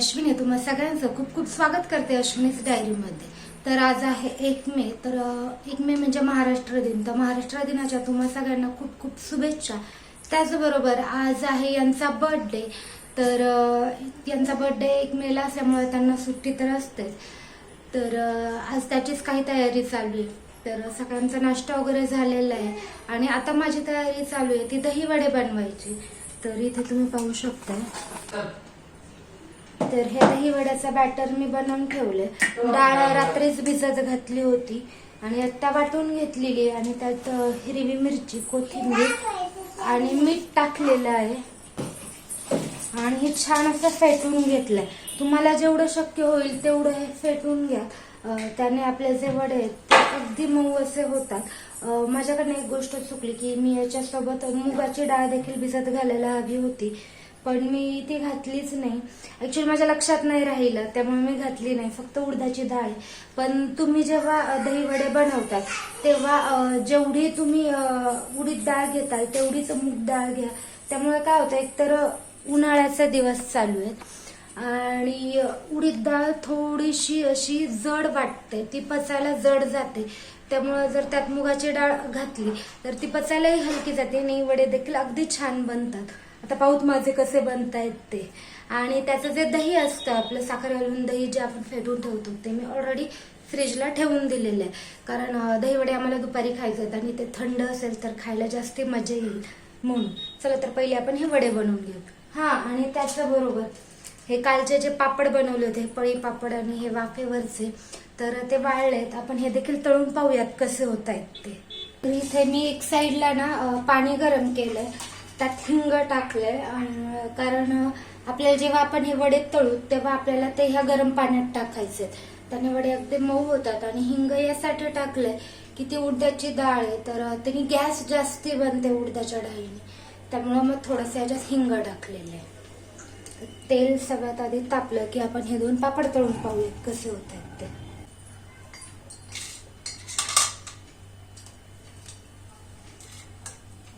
अश्विनी तुम्हाला सगळ्यांचं खूप खूप स्वागत करते अश्विनीच डायरीमध्ये तर आज आहे एक मे तर एक मे म्हणजे महाराष्ट्र दिन. तर महाराष्ट्र दिनाच्या तुम्हा सगळ्यांना खूप खूप शुभेच्छा. त्याचबरोबर आज आहे यांचा बर्थडे तर यांचा बर्थडे एक मेला असल्यामुळे त्यांना सुट्टी तर असतेच. तर आज त्याचीच काही तयारी चालू आहे. तर सगळ्यांचा नाश्ता वगैरे झालेला आहे. आणि आता माझी तयारी चालू आहे. ती दही वडे बनवायची. तर इथे तुम्ही पाहू शकता. तर हे दही वड्याचा बॅटर मी बनवून ठेवले डाळ रात्रीच भिजत घातली होती आणि आत्ता वाटून घेतलेली आणि त्यात हिरवी मिरची कोथिंबीर आणि मीठ टाकलेलं आहे. आणि हे छान असं फेटून घेतलंय. तुम्हाला जेवढं शक्य होईल तेवढं हे फेटून घ्या. त्याने आपले जे वडे आहेत ते अगदी मऊ असे होतात. माझ्याकडनं एक गोष्ट चुकली की मी याच्यासोबत मुगाची डाळ देखील भिजत घालायला हवी होती. पण मी ती घातलीच नाही. ऍक्च्युली माझ्या लक्षात नाही राहिलं त्यामुळे मी घातली नाही फक्त उडदाची डाळ. आहे. पण तुम्ही जेव्हा दहीवडे बनवतात तेव्हा जेवढी तुम्ही उडीद डाळ घेताल तेवढीच मूग डाळ घ्या. त्यामुळे काय होतं एकतर उन्हाळ्याचा दिवस चालू आहेत. आणि उडीद डाळ थोडीशी अशी जड वाटते ती पचायला जड जाते. त्यामुळे जर त्यात मुगाची डाळ घातली तर ती पचायलाही हलकी जाते आणि वडे देखील अगदी छान बनतात. आता पाहूत माझे कसे बनतायत ते. आणि त्याचं जे दही असतं आपलं साखर घालून दही जे आपण फेटून ठेवतो ते मी ऑलरेडी फ्रीजला ठेवून दिलेलं आहे. कारण दहीवडे आम्हाला दुपारी खायचे आहेत आणि ते थंड असेल तर खायला जास्ती मजा येईल. म्हणून चला तर पहिले आपण हे वडे बनवून घेऊ. हा आणि त्याच्याबरोबर हे कालचे जे पापड बनवले होते पळी पापड आणि हे वाफेवरचे तर ते वाळलेत आपण हे देखील तळून पाहूयात कसे होत आहेत ते. इथे मी एक साईडला ना पाणी गरम केलंय. त्यात हिंग टाकलंय आणि कारण आपल्याला जेव्हा आपण हे वडे तळू तेव्हा आपल्याला ते ह्या गरम पाण्यात टाकायचे त्याने वडे अगदी मऊ होतात आणि हिंग यासाठी टाकलंय की ती उडदाची डाळ आहे तर त्यांनी गॅस जास्ती बनते उडदाच्या डाळीने. त्यामुळं मग थोडंसं याच्यात हिंग टाकलेलं आहे. तेल सगळ्यात आधी तापलं की आपण हे दोन पापड तळून पाहूयात कसे होतात आहेत ते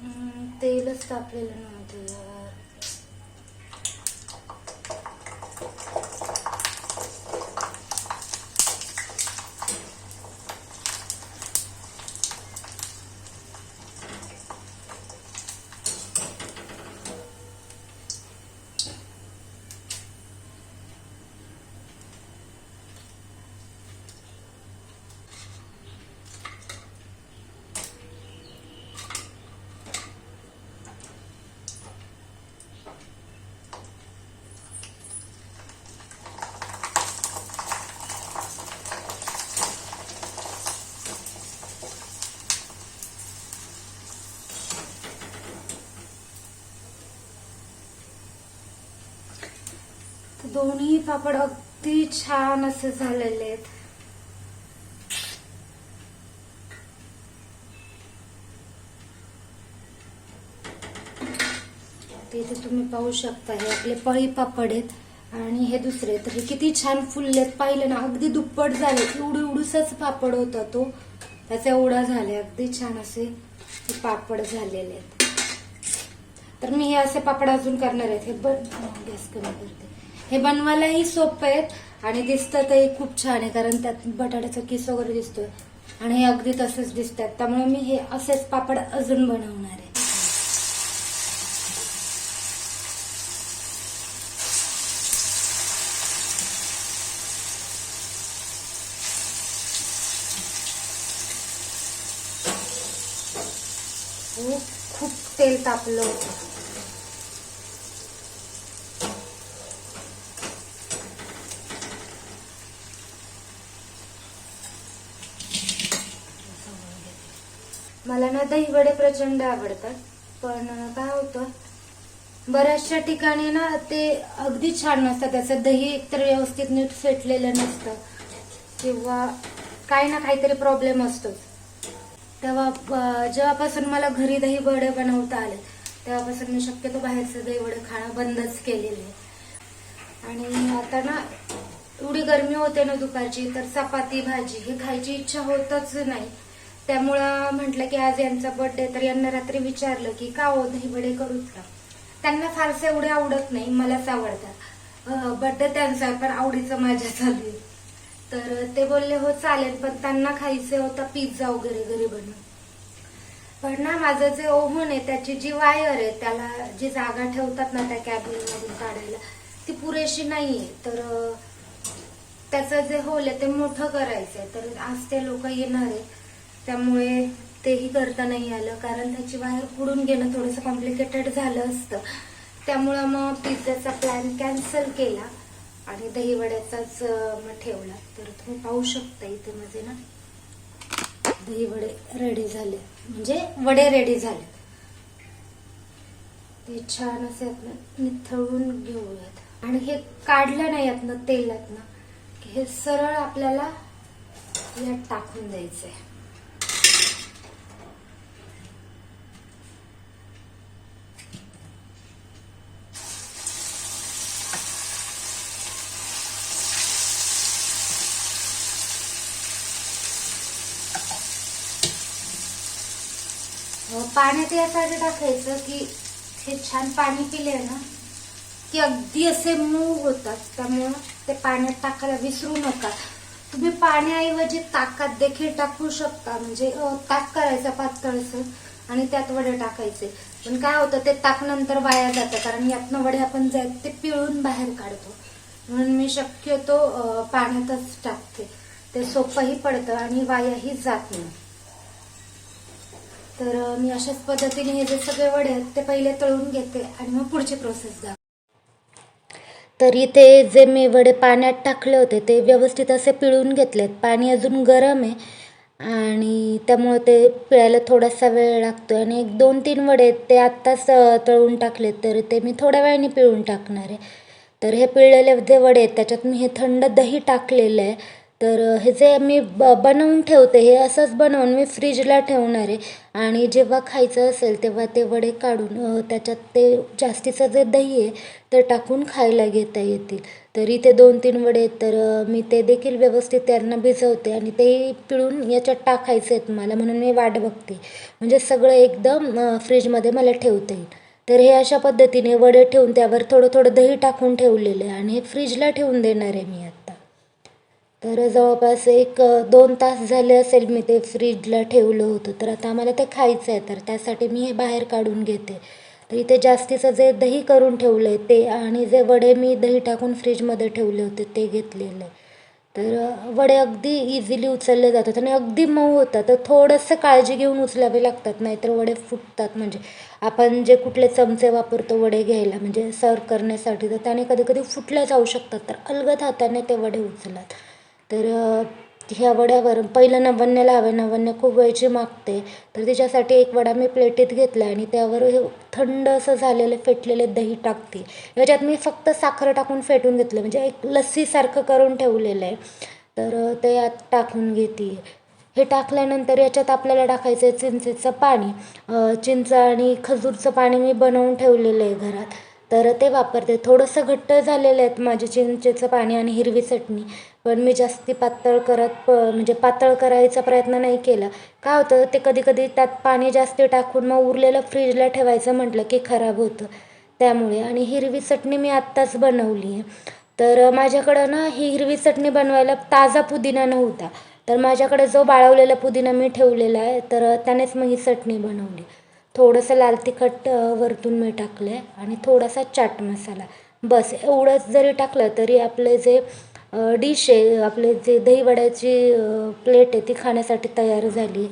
हम्म, तेलच तापलेलं नव्हतं तर दोन्ही पापड अगदी छान असे झालेले आहेत. इथे तुम्ही पाहू शकता हे आपले पळी पापड आहेत आणि हे दुसरे तर हे किती छान फुललेत पाहिले ना अगदी दुप्पट झाले. एवढी उडूसच पापड होता तो. त्याचा एवढा झाले. अगदी छान असे हे पापड झालेले आहेत. तर मी हे असे पापड अजून करणार आहेत. हे गॅस कमी करते. हे बनवायलाही सोपे आहेत आणि दिसतातही खूप छान आहे कारण त्यात बटाट्याचा किस वगैरे दिसतोय. आणि हे अगदी तसेच दिसतात त्यामुळे मी हे असेच पापड अजून बनवणार आहे. खूप खूप तेल तापलं होतं. मला ना दही वडे प्रचंड आवडतात पण काय होतं बऱ्याचशा ठिकाणी ना ते अगदी छान नसतं त्याचं. दही एकतर व्यवस्थित नीट फेटलेलं नसतं किंवा काही ना काहीतरी प्रॉब्लेम असतोच. तेव्हा जेव्हापासून मला घरी दही वडे बनवता आले तेव्हापासून मी शक्यतो बाहेरचं दही वडे खाणं बंदच केलेले आणि आता ना एवढी गरमी होते ना दुपारची तर चपाती भाजी हे खायची इच्छा होतच नाही. त्यामुळं म्हटलं की आज यांचा बर्थडे तर यांना रात्री विचारलं की का हो दहीवडे करूच का? त्यांना फारसे एवढे आवडत नाही मलाच आवडतात. बर्थडे त्यांचा आहे पण आवडीचं माझ्या चालू तर ते बोलले हो चालेल पण त्यांना खायचे होता पिझ्झा वगैरे घरी बनवून पण ना माझं जे ओव्हन आहे त्याची जी वायर आहे त्याला जी जागा ठेवतात ना त्या कॅबिन मधून काढायला ती पुरेशी नाहीये. तर त्याचं जे होल आहे ते मोठं करायचंय. तर आज ते लोक येणार आहे. त्यामुळे तेही करता नाही आलं. कारण त्याची वायर पुढून घेणं थोडंसं कॉम्प्लिकेटेड झालं असतं. त्यामुळं मग पिझ्झाचा प्लॅन कॅन्सल केला आणि दहीवड्याचाच मग ठेवला. तर तुम्ही पाहू शकता इथे माझे ना. दही वडे रेडी झाले. म्हणजे वडे रेडी झाले. ते छान असे आपण निथळून घेऊयात. आणि हे काढलं नाही यातनं तेलातनं. की हे सरळ आपल्याला यात टाकून द्यायचंय. आहे पाण्यात यासाठी टाकायचं की हे छान पाणी पिले ना की अगदी असे मूग होतात. त्यामुळं ते पाण्यात टाकायला विसरू नका. तुम्ही पाण्याऐवजी ताकात देखील टाकू शकता. म्हणजे ताक करायचा पातळचं आणि त्यात वडे टाकायचे. पण काय होतं ते ताक नंतर वाया जातं. कारण यातनं वडे आपण जे ते पिळून बाहेर काढतो. म्हणून मी शक्यतो पाण्यातच टाकते. ते सोपंही पडतं आणि वायाही जात नाही. तर मी अशाच पद्धतीने हे जे सगळे वडे आहेत ते पहिले तळून घेते आणि मग पुढची प्रोसेस द्या तर इथे जे मी वडे पाण्यात टाकले होते ते व्यवस्थित असे पिळून घेतलेत. पाणी अजून गरम आहे आणि त्यामुळे ते पिळायला थोडासा वेळ लागतो आणि एक दोन तीन वडे आहेत ते आत्ताच तळून टाकलेत तर ते मी थोड्या वेळाने पिळून टाकणार आहे. तर हे पिळलेले जे वडे आहेत त्याच्यात मी हे थंड दही टाकलेलं आहे. तर हे जे मी ब बनवून ठेवते हे असंच बनवून मी फ्रीजला ठेवणार आहे. आणि जेव्हा खायचं असेल तेव्हा ते वडे काढून त्याच्यात ते जास्तीचं जे दही आहे ते टाकून खायला घेता येतील. तर इथे दोन तीन वडे आहेत तर मी ते देखील व्यवस्थित त्यांना भिजवते आणि तेही पिळून याच्यात टाकायचे आहेत मला म्हणून मी वाट बघते. म्हणजे सगळं एकदम फ्रीजमध्ये मला ठेवता येईल. तर हे अशा पद्धतीने वडे ठेवून त्यावर थोडं थोडं दही टाकून ठेवलेलं आहे आणि हे फ्रीजला ठेवून देणार आहे मी आता. तर जवळपास एक दोन तास झाले असेल मी ते फ्रीजला ठेवलं होतं. तर आता आम्हाला ते खायचं आहे तर त्यासाठी मी हे बाहेर काढून घेते. तर इथे जास्तीचं जे दही करून ठेवलं आहे ते आणि जे वडे मी दही टाकून फ्रीजमध्ये ठेवले होते ते घेतलेलं. आहे तर वडे अगदी इझिली उचलले जातात आणि अगदी मऊ होतात. तर थोडंसं काळजी घेऊन उचलावे लागतात नाहीतर वडे फुटतात. म्हणजे आपण जे कुठले चमचे वापरतो वडे घ्यायला म्हणजे सर्व करण्यासाठी तर त्याने कधी कधी फुटल्या जाऊ शकतात तर अलगद हाताने ते वडे उचलत. तर ह्या वड्यावर पहिलं नवन्य लावे नवन्य खूप वेळची मागते. तर त्याच्यासाठी एक वडा मी प्लेटीत घेतला आणि त्यावर हे थंड असं झालेलं फेटलेले दही टाकते. याच्यात मी फक्त साखर टाकून फेटून घेतलं. म्हणजे एक लस्सीसारखं करून ठेवलेलं आहे. तर ते यात टाकून घेते. हे टाकल्यानंतर याच्यात आपल्याला टाकायचं आहे चिंचेचं पाणी. चिंच आणि खजूरचं पाणी मी बनवून ठेवलेलं आहे घरात. तर ते वापरते. थोडंसं घट्ट झालेलं आहेत माझे चिंचेचं पाणी आणि हिरवी चटणी. पण मी जास्ती पातळ करत प म्हणजे पातळ करायचा प्रयत्न नाही केला. काय होतं ते कधी कधी त्यात पाणी जास्त टाकून मग उरलेलं फ्रीजला ठेवायचं म्हटलं की खराब होतं. त्यामुळे आणि हिरवी चटणी मी आत्ताच बनवली आहे. तर माझ्याकडं ना ही हिरवी चटणी बनवायला ताजा पुदिना नव्हता. तर माझ्याकडे जो बाळवलेला पुदिना मी ठेवलेला आहे तर त्यानेच मग ही चटणी बनवली. थोडंसं लाल तिखट वरतून मी टाकलं आहे आणि थोडासा चाट मसाला. बस एवढंच जरी टाकलं तरी आपले जे डिश आहे आपले जे दहीवड्याची प्लेट आहे ती खाण्यासाठी तयार झाली.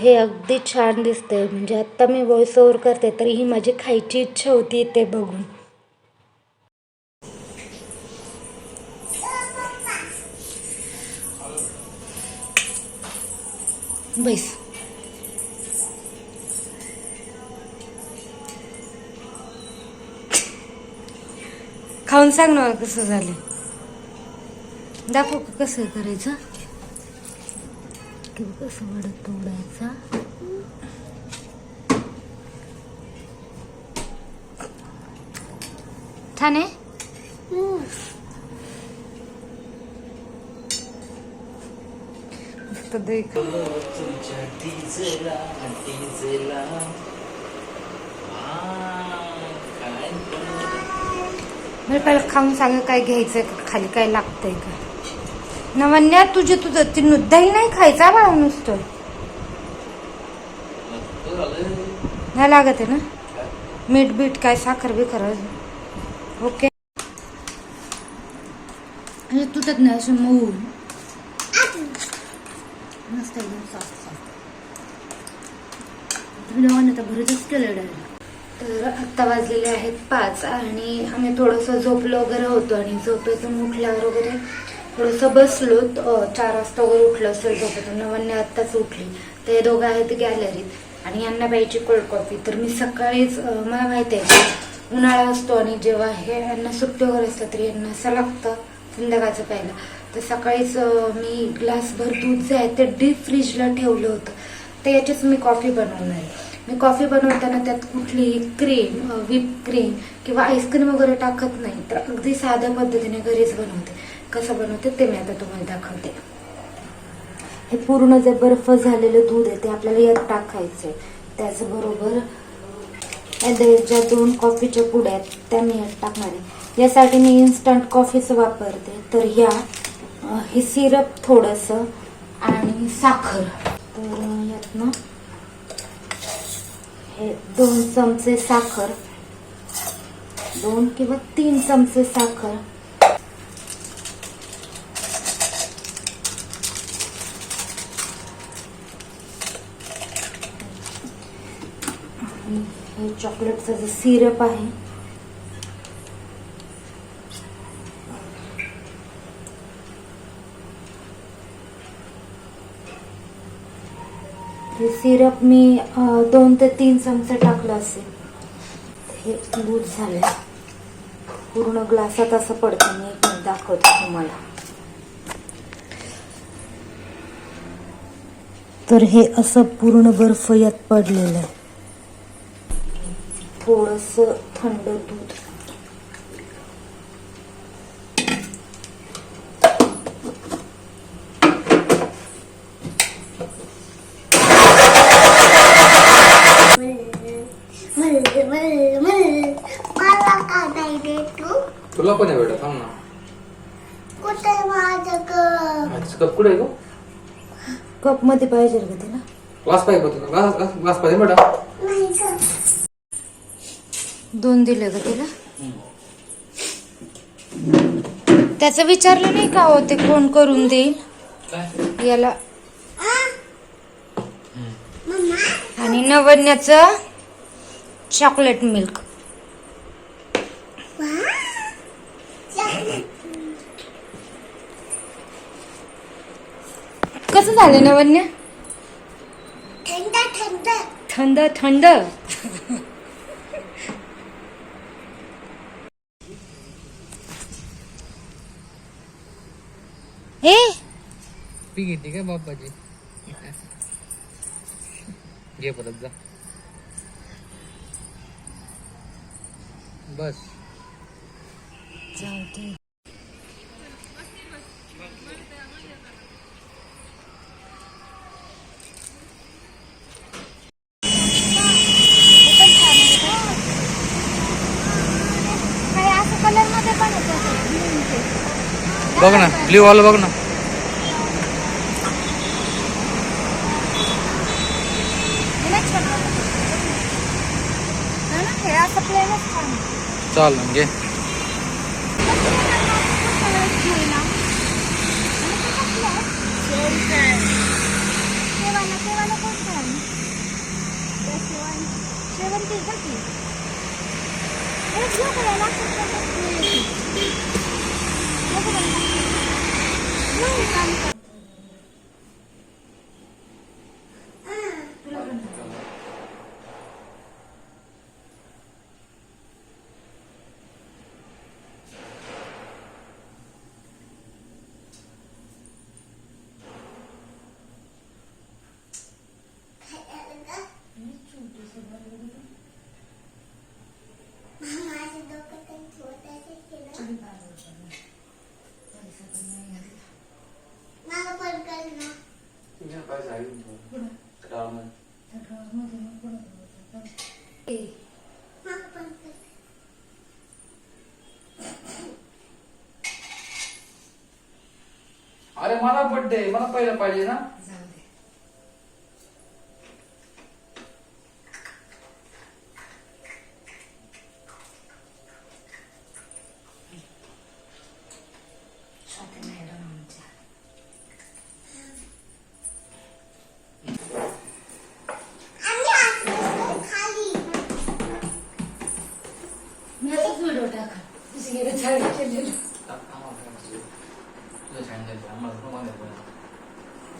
हे अगदी छान दिसतंय. म्हणजे आत्ता मी व्हॉइस ओव्हर करते तरी ही माझी खायची इच्छा होती ते बघून. बैस. खाऊन सांग ना कसं झालं. दाखव का कसं करायचं किंवा कसं वडत तोडायचा छान आहे मस्त दही खा. तुझ्या डिझेला डिझेला काय पण. बरं पहिलं खाऊन सांगा काय घ्यायचंय का खाली काय लागतंय का नवन्या तुझे तुझं ती दही नाही खायचा बाळा नुसतं. नाही लागत आहे ना? मीठ बीठ काय साखर बिखर ओके. म्हणजे तुटत नाही असे मऊ. मस्त एकदम सॉफ्ट सॉफ्ट जेवण केलं डायरेक्ट तर आत्ता वाजलेले आहेत पाच आणि आम्ही थोडंसं झोपलो वगैरे होतो आणि झोपेतून उठल्यावर वगैरे थोडंसं बसलो चार वाजता वगैरे उठलं असेल झोपेतून नवन्ने आत्ताच उठली. ते दोघं आहेत गॅलरीत आणि यांना प्यायची कोल्ड कॉफी तर मी सकाळीच मला माहिती आहे की उन्हाळा असतो आणि जेव्हा हे यांना सुट्टी वगैरे असतं तरी यांना असं लागतं संध्याकाळचं प्यायला. तर सकाळीच मी ग्लासभर दूध जे आहे ते डीप फ्रीजला ठेवलं होतं. तर याचीच मी कॉफी बनवणार आहे. मी कॉफी बनवताना त्यात कुठलीही क्रीम व्हिप क्रीम किंवा आईस्क्रीम वगैरे टाकत नाही. तर अगदी साध्या पद्धतीने घरीच बनवते. कसं बनवते ते मी आता तुम्हाला दाखवते. हे पूर्ण जे बर्फ झालेलं दूध आहे ते आपल्याला यात टाकायचंय. त्याचबरोबर ज्या दोन कॉफीच्या पुड्या आहेत त्या मी यात टाकणार आहे. यासाठी मी इन्स्टंट कॉफीच वापरते. तर ह्या हे सिरप थोडंसं आणि साखर. तर यातनं हे दोन चमचे साखर दोन किंवा तीन चमचे साखर आणि हे चॉकलेटचं जे सिरप आहे. हे सिरप मी दोन ते तीन चमचे टाकलं असेल. हे दूध झालंय. पूर्ण ग्लासात असं पडतं. मी एक दाखवतो तुम्हाला. तर हे असं पूर्ण बर्फ यात पडलेलं आहे. थोडस थंड दूध. तुला पण आहे बेटा थांब ना. कुठे माझं आजचं कप कुठे आहे गो? कपमध्ये पाहिजे का तिला ग्लास पाहिजे होता ग्लास ग्लास- ग्लास पाहिजे बेटा. दोन दिले का तिला. त्याचं विचारलं नाही का हो ते कोण करून देईल? याला. मम्मा? आणि नवन्याचं चॉकलेट मिल्क वा? कसं झालं नवन्या? थंड थंड. थंड थंड. ए पी घेते काय बाप्पाची घे परत जा. बस. जाऊ बघ ना ब्ल्यू वाला बघ ना. चाल म्हणजे शेवंती छान चाल Welcome मला बड्डे मला पहिला पाहिजे ना?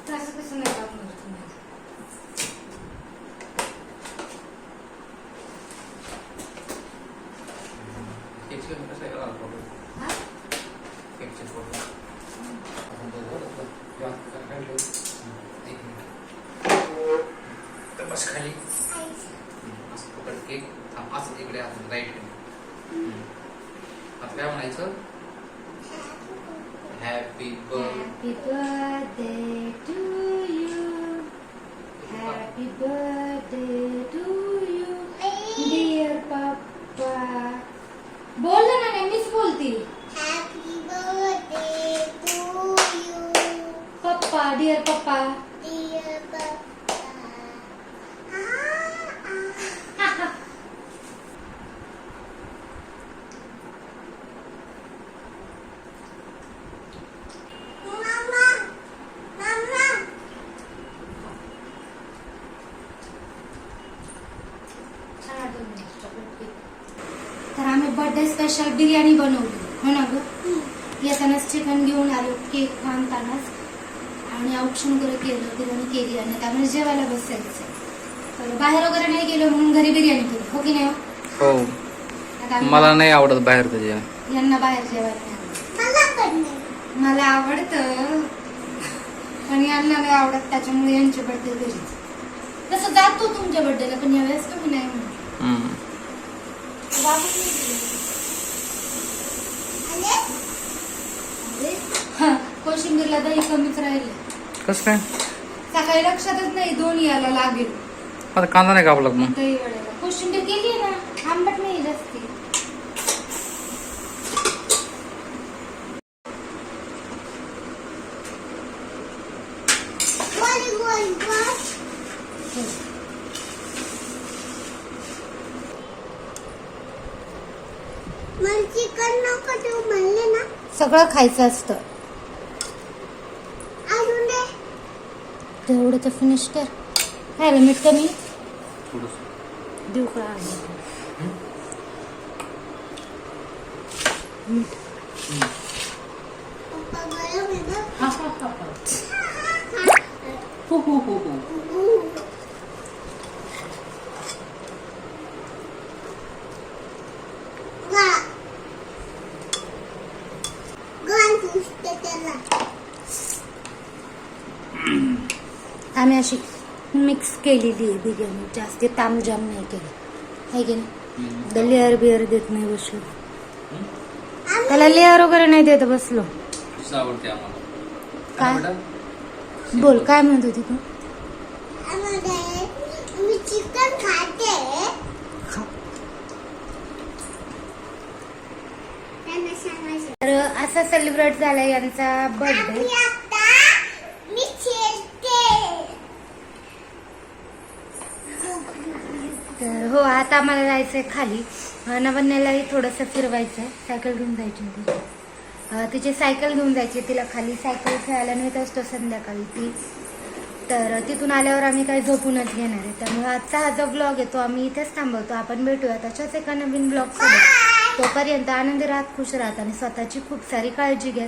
असं कसं नाही टाकणार तुम्हाला केकचे कसं आहे का फोटो हा? केकचे फोटो तर बस खाली असं पकड केक थांब असं इकडे असं राईट आता काय म्हणायचं happy birthday Happy birthday to you. Happy birthday to you. Dear papa. बोल ना नाही मीच बोलती हॅपी बर्थडे टू यू पप्पा डिअर पप्पा डिअर पप्पा मम्मा मम्मा तर आम्ही बर्थडे स्पेशल बिर्याणी बनवली. हो ना ग? येतानाच चिकन घेऊन आलो केक आणतानाच आणि औक्षण वगैरे केलं बिर्याणी केली आणि त्यामुळे जेवायला बसायचं. तर बाहेर वगैरे नाही गेलो म्हणून घरी बिर्याणी केली. हो की नाही हो? हो. आता आम्ही- मला नाही आवडत बाहेर जेवण. यांना बाहेर जेवायला नाही आवडत. मला आवडतं पण यांना नाही आवडत. त्याच्यामुळे यांचे बर्थडे घरीच तसं जातो तुमच्या बर्थडेला पण यावेळेस तुम्ही नाही म्हणून. हम्म. कोशिंबीरला दही कमीच राहिले कसं काय? सकाळी लक्षातच नाही दोन याला लागेल. आता कांदा नाही कापला का मग? दही वड्याला कोशिंबीर केली ना आंबट नाही जास्ती. गोल गोल गोल मला चिकन नको तू म्हणले ना. सगळं खायचं असतं अजून दे तेवढं तर फिनिश कर खायला मीठ कमी थोडंसं. देऊ का मीठ पप्पा गरम आहे बघ. हा हा हा हा. हो, हो, हो, हो. गा. गाल पुसते त्याला. आम्ही अशी मिक्स केलेली आहे बिर्याणी जास्त तामजाम नाही केली. आहे की नाही. लेअर बिअर देत नाही बसलो. त्याला लेअर वगैरे नाही देत बसलो. काय? बोल काय म्हणत होती तू? तर असा सेलिब्रेट झाला यांचा बर्थडे आम्ही आता मी खेळते तर हो आता आम्हाला जायचंय खाली. अं, नवन्यालाही थोडंसं फिरवायचं आहे सायकल घेऊन जायची होती. तिची सायकल घेऊन जायची तिला खाली. सायकल खेळायला नेत असतो संध्याकाळी ती. तर तिथून आल्यावर आम्ही काही झोपूनच घेणार आहे. त्यामुळे आजचा हा जो ब्लॉग आहे तो आम्ही इथेच थांबवतो. आपण भेटूया त्याच्याच एका नवीन ब्लॉग सोबत. तोपर्यंत आनंदी राहत खुश राहत आणि स्वतःची खूप सारी काळजी घ्या.